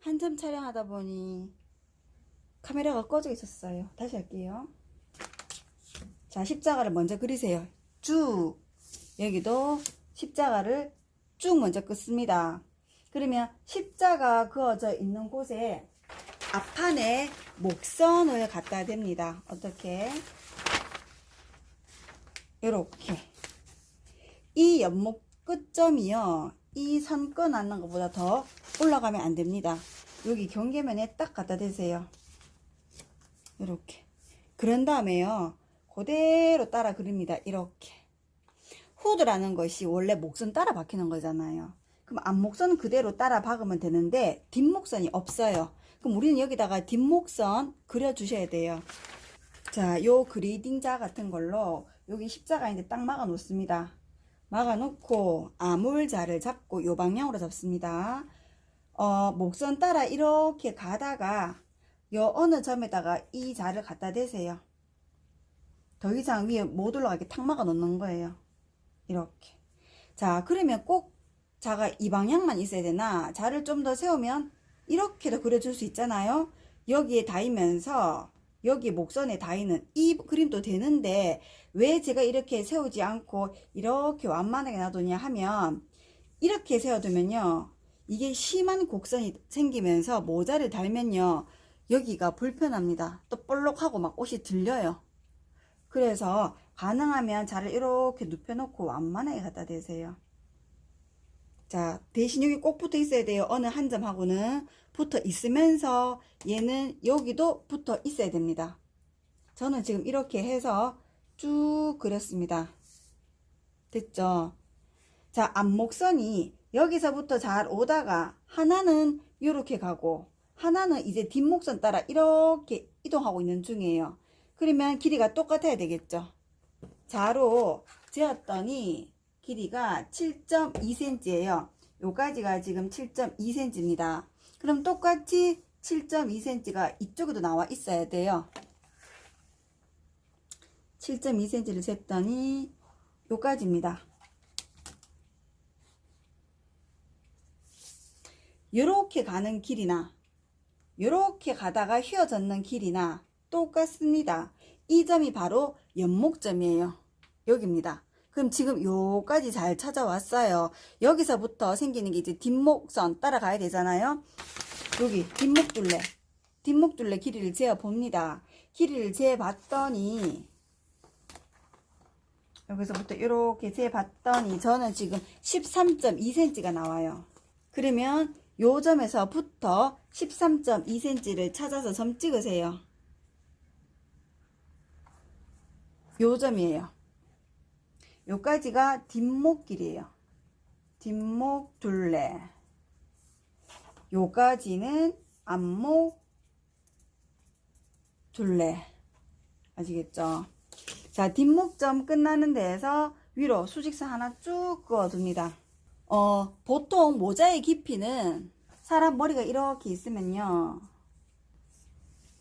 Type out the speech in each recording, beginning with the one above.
한참 촬영하다 보니 카메라가 꺼져 있었어요. 다시 할게요. 자, 십자가를 먼저 그리세요. 쭉. 여기도 십자가를 쭉 먼저 긋습니다. 그러면 십자가 그어져 있는 곳에 앞판에 목선을 갖다 댑니다. 어떻게? 이렇게. 이 연목 끝점이요. 이 선 끊어놓는 것보다 더 올라가면 안 됩니다. 여기 경계면에 딱 갖다 대세요. 이렇게. 그런 다음에요. 그대로 따라 그립니다. 이렇게. 후드라는 것이 원래 목선 따라 박히는 거잖아요. 그럼 앞목선 그대로 따라 박으면 되는데 뒷목선이 없어요. 그럼 우리는 여기다가 뒷목선 그려주셔야 돼요. 자, 요 그리딩자 같은 걸로 여기 십자가인데 딱 막아 놓습니다. 막아 놓고 아물자를 잡고 요 방향으로 잡습니다. 어, 목선 따라 이렇게 가다가 요 어느 점에다가 이 자를 갖다 대세요. 더 이상 위에 못 올라가게 탁 막아 놓는 거예요. 이렇게. 자, 그러면 꼭 자가 이 방향만 있어야 되나? 자를 좀 더 세우면 이렇게도 그려줄 수 있잖아요. 여기에 닿으면서 여기 목선에 닿이는 이 그림도 되는데 왜 제가 이렇게 세우지 않고 이렇게 완만하게 놔두냐 하면 이렇게 세워두면요. 이게 심한 곡선이 생기면서 모자를 달면요. 여기가 불편합니다. 또 볼록하고 막 옷이 들려요. 그래서 가능하면 자를 이렇게 눕혀놓고 완만하게 갖다 대세요. 자, 대신 여기 꼭 붙어 있어야 돼요. 어느 한 점하고는 붙어 있으면서 얘는 여기도 붙어 있어야 됩니다. 저는 지금 이렇게 해서 쭉 그렸습니다. 됐죠? 자, 앞목선이 여기서부터 잘 오다가 하나는 이렇게 가고 하나는 이제 뒷목선 따라 이렇게 이동하고 있는 중이에요. 그러면 길이가 똑같아야 되겠죠? 자로 재었더니 길이가 7.2cm예요. 요까지가 지금 7.2cm입니다. 그럼 똑같이 7.2cm가 이쪽에도 나와 있어야 돼요. 7.2cm를 쟀더니 요까지입니다. 요렇게 가는 길이나 요렇게 가다가 휘어졌는 길이나 똑같습니다. 이 점이 바로 연목점이에요. 여기입니다. 그럼 지금 요까지 잘 찾아왔어요. 여기서부터 생기는 게 이제 뒷목선 따라가야 되잖아요. 여기 뒷목둘레. 뒷목둘레 길이를 재어 봅니다. 길이를 재 봤더니 여기서부터 이렇게 재 봤더니 저는 지금 13.2cm가 나와요. 그러면 요 점에서부터 13.2cm를 찾아서 점 찍으세요. 요 점이에요. 요까지가 뒷목 길이에요. 뒷목 둘레. 요까지는 앞목 둘레. 아시겠죠? 자, 뒷목점 끝나는 데에서 위로 수직선 하나 쭉 그어둡니다. 어, 보통 모자의 깊이는 사람 머리가 이렇게 있으면요.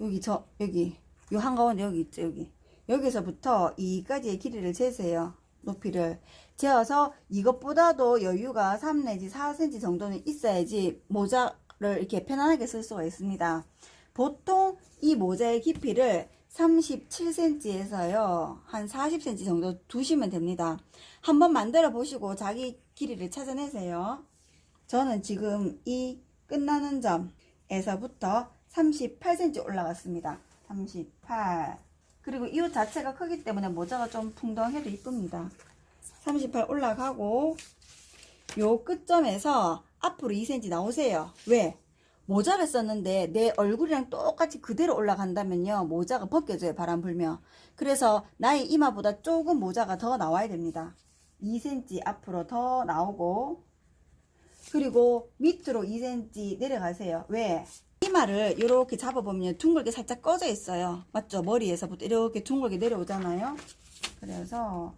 여기 저, 여기, 요 한가운데 여기 있죠, 여기. 여기서부터 이까지의 길이를 재세요. 높이를. 재어서 이것보다도 여유가 3 내지 4cm 정도는 있어야지 모자를 이렇게 편안하게 쓸 수가 있습니다. 보통 이 모자의 깊이를 37cm에서요, 한 40cm 정도 두시면 됩니다. 한번 만들어 보시고 자기 길이를 찾아내세요. 저는 지금 이 끝나는 점에서부터 38cm 올라갔습니다. 38. 그리고 이 옷 자체가 크기 때문에 모자가 좀 풍덩해도 이쁩니다. 38 올라가고 요 끝점에서 앞으로 2cm 나오세요. 왜? 모자를 썼는데 내 얼굴이랑 똑같이 그대로 올라간다면요. 모자가 벗겨져요. 바람 불면. 그래서 나의 이마보다 조금 모자가 더 나와야 됩니다. 2cm 앞으로 더 나오고 그리고 밑으로 2cm 내려가세요. 왜? 이마를 이렇게 잡아보면 둥글게 살짝 꺼져 있어요. 맞죠? 머리에서부터 이렇게 둥글게 내려오잖아요. 그래서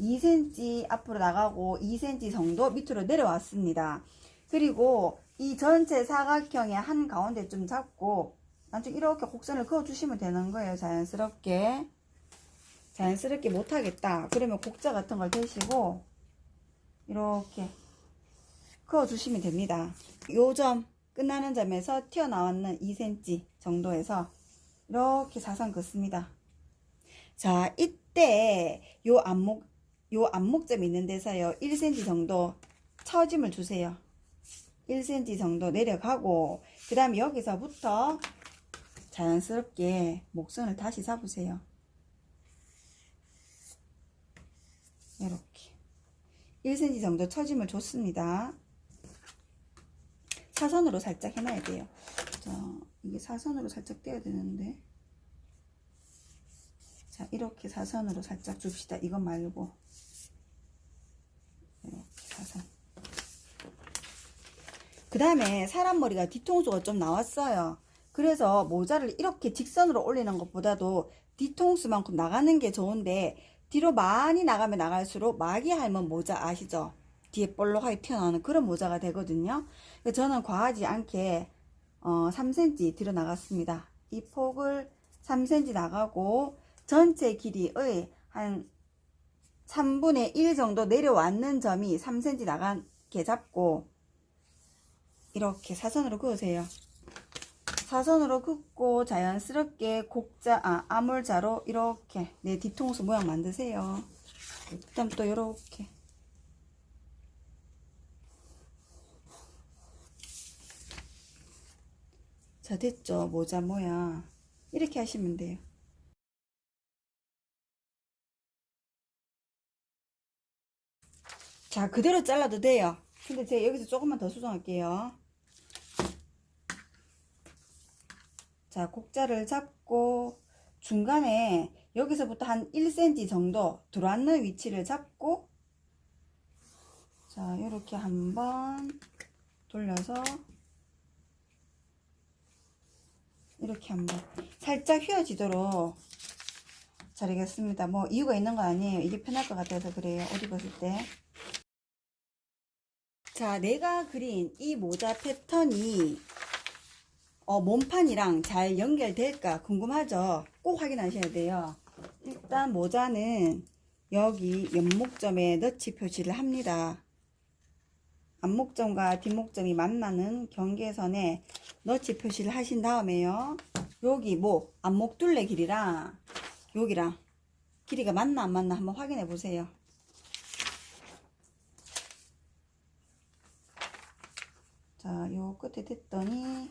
2cm 앞으로 나가고 2cm 정도 밑으로 내려왔습니다. 그리고 이 전체 사각형의 한 가운데 좀 잡고 나중에 이렇게 곡선을 그어주시면 되는 거예요. 자연스럽게. 자연스럽게 못하겠다. 그러면 곡자 같은 걸 대시고 이렇게 그어주시면 됩니다. 요 점, 끝나는 점에서 튀어나왔는 2cm 정도에서 이렇게 사선 긋습니다. 자, 이때 요 안목, 요 안목점 있는 데서요, 1cm 정도 처짐을 주세요. 1cm 정도 내려가고, 그 다음에 여기서부터 자연스럽게 목선을 다시 잡으세요. 이렇게. 1cm 정도 처짐을 줬습니다. 사선으로 살짝 해놔야 돼요. 자, 이게 사선으로 살짝 떼야 되는데. 자, 이렇게 사선으로 살짝 줍시다. 이것 말고. 이렇게 사선. 그 다음에 사람 머리가 뒤통수가 좀 나왔어요. 그래서 모자를 이렇게 직선으로 올리는 것보다도 뒤통수만큼 나가는 게 좋은데 뒤로 많이 나가면 나갈수록 마기 할멈 모자 아시죠? 뒤에 볼록하게 튀어나오는 그런 모자가 되거든요. 저는 과하지 않게 어, 3cm 뒤로 나갔습니다. 이 폭을 3cm 나가고 전체 길이의 한 3분의 1 정도 내려왔는 점이 3cm 나가게 잡고 이렇게 사선으로 그으세요. 사선으로 긋고 자연스럽게 곡자, 아, 아물자로 이렇게 내 뒤통수 모양 만드세요. 그 다음 또 이렇게. 자, 됐죠? 모자 모양. 이렇게 하시면 돼요. 자, 그대로 잘라도 돼요. 근데 제가 여기서 조금만 더 수정할게요. 자, 곡자를 잡고 중간에 여기서부터 한 1cm 정도 들어앉는 위치를 잡고 자, 이렇게 한번 돌려서 이렇게 한번 살짝 휘어지도록 자르겠습니다. 뭐 이유가 있는 건 아니에요. 이게 편할 것 같아서 그래요. 옷 입었을 때. 자, 내가 그린 이 모자 패턴이 어, 몸판이랑 잘 연결될까 궁금하죠? 꼭 확인하셔야 돼요. 일단 모자는 여기 옆목점에 너치 표시를 합니다. 앞목점과 뒷목점이 만나는 경계선에 너치 표시를 하신 다음에요. 여기 뭐 앞목 둘레 길이랑 여기랑 길이가 맞나 안 맞나 한번 확인해 보세요. 자, 요 끝에 됐더니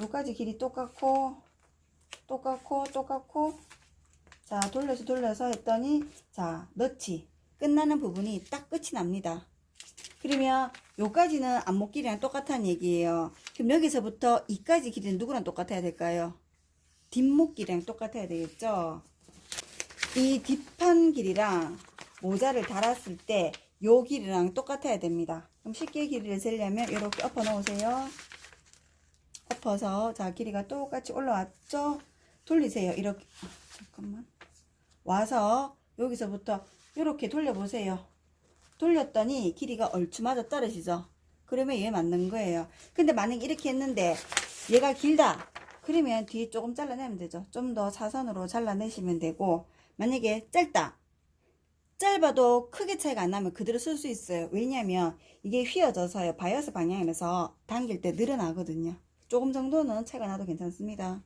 요까지 길이 똑같고 똑같고 똑같고. 자 돌려서 돌려서 했더니 자 너치 끝나는 부분이 딱 끝이 납니다. 그러면 요까지는 안목 길이랑 똑같다는 얘기예요. 그럼 여기서부터 이까지 길이는 누구랑 똑같아야 될까요? 뒷목 길이랑 똑같아야 되겠죠? 이 뒷판 길이랑 모자를 달았을 때 요 길이랑 똑같아야 됩니다. 그럼 쉽게 길이를 재려면 이렇게 엎어 놓으세요 엎어서 자 길이가 똑같이 올라왔죠? 돌리세요. 이렇게. 아, 잠깐만. 와서 여기서부터 이렇게 돌려보세요. 돌렸더니 길이가 얼추 맞아 떨어지죠. 그러면 얘 맞는 거예요. 근데 만약에 이렇게 했는데 얘가 길다. 그러면 뒤에 조금 잘라내면 되죠. 좀 더 사선으로 잘라내시면 되고 만약에 짧다. 짧아도 크게 차이가 안 나면 그대로 쓸 수 있어요. 왜냐면 이게 휘어져서요. 바이어스 방향에서 당길 때 늘어나거든요 조금 정도는 차이가 나도 괜찮습니다